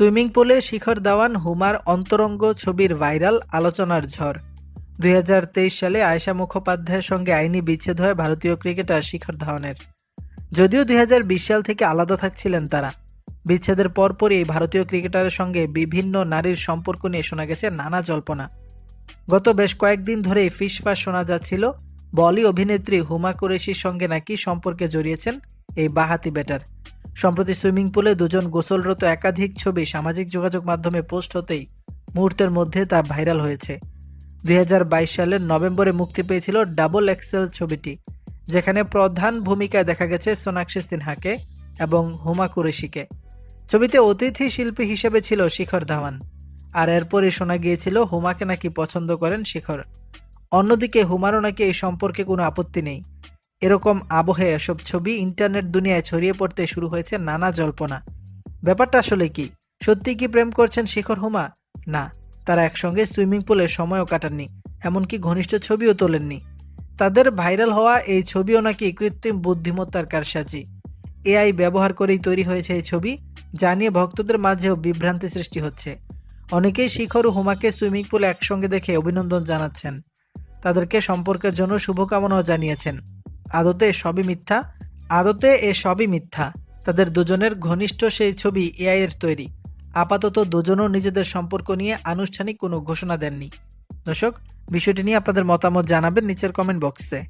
Swimming পুলে শিখর দাওয়ান homer অন্তরঙ্গ ছবির ভাইরাল আলোচনার ঝড়। দুই হাজার তেইশ সালে আয়েশা মুখোপাধ্যায়ের সঙ্গে আইনি বিচ্ছেদ হয় ভারতীয় ক্রিকেটার শিখর ধাওয়ানের। যদিও দুই হাজার বিশ সাল থেকে আলাদা থাকছিলেন তারা। বিচ্ছেদের পরপরই ভারতীয় ক্রিকেটারের সঙ্গে বিভিন্ন নারীর সম্পর্ক নিয়ে শোনা গেছে নানা জল্পনা। গত বেশ কয়েকদিন ধরেই ফিসফাস শোনা যাচ্ছিল, বলি অভিনেত্রী হুমা কুরেশির সঙ্গে নাকি সম্পর্কে জড়িয়েছেন এই বাহাতি ব্যাটার। সম্প্রতি সুইমিং পুলে দুজন গোসলরত একাধিক ছবি সামাজিক যোগাযোগ মাধ্যমে পোস্ট হতেই মুহূর্তের মধ্যে তা ভাইরাল হয়েছে। দুই হাজার বাইশ সালের নভেম্বরে মুক্তি পেয়েছিল ডাবল এক্সেল ছবিটি, যেখানে প্রধান ভূমিকায় দেখা গেছে সোনাক্ষী সিনহাকে এবং হুমা কুরেশিকে। ছবিতে অতিথি শিল্পী হিসেবে ছিল শিখর ধাওয়ান, আর এরপরই শোনা গিয়েছিল হুমাকে নাকি পছন্দ করেন শিখর। অন্যদিকে হুমারও নাকি এই সম্পর্কে কোনো আপত্তি নেই। এরকম আবহে এসব ছবি ইন্টারনেট দুনিয়ায় ছড়িয়ে পড়তে শুরু হয়েছে নানা জল্পনা। ব্যাপারটা আসলে কি? সত্যি কি প্রেম করছেন শিখর হুমা? না, তারা একসঙ্গে সুইমিং পুলে সময়ও কাটাননি, এমনকি ঘনিষ্ঠ ছবিও তোলেননি। তাদের ভাইরাল হওয়া এই ছবিও নাকি কৃত্রিম বুদ্ধিমত্তার কারসাজি। এআই ব্যবহার করেই তৈরি হয়েছে এই ছবি, যা নিয়ে ভক্তদের মাঝেও বিভ্রান্তি সৃষ্টি হচ্ছে। অনেকেই শিখর ও হুমাকে সুইমিং পুলে একসঙ্গে দেখে অভিনন্দন জানাচ্ছেন। তাদেরকে সম্পর্কের জন্য শুভকামনাও জানিয়েছেন। আদতে সবই মিথ্যা, আদতে এ সবই মিথ্যা। তাদের দুজনের ঘনিষ্ঠ সেই ছবি এআইয়ের তৈরি। আপাতত দুজনও নিজেদের সম্পর্ক নিয়ে আনুষ্ঠানিক কোনো ঘোষণা দেননি। দর্শক, বিষয়টি নিয়ে আপনাদের মতামত জানাবেন নিচের কমেন্ট বক্সে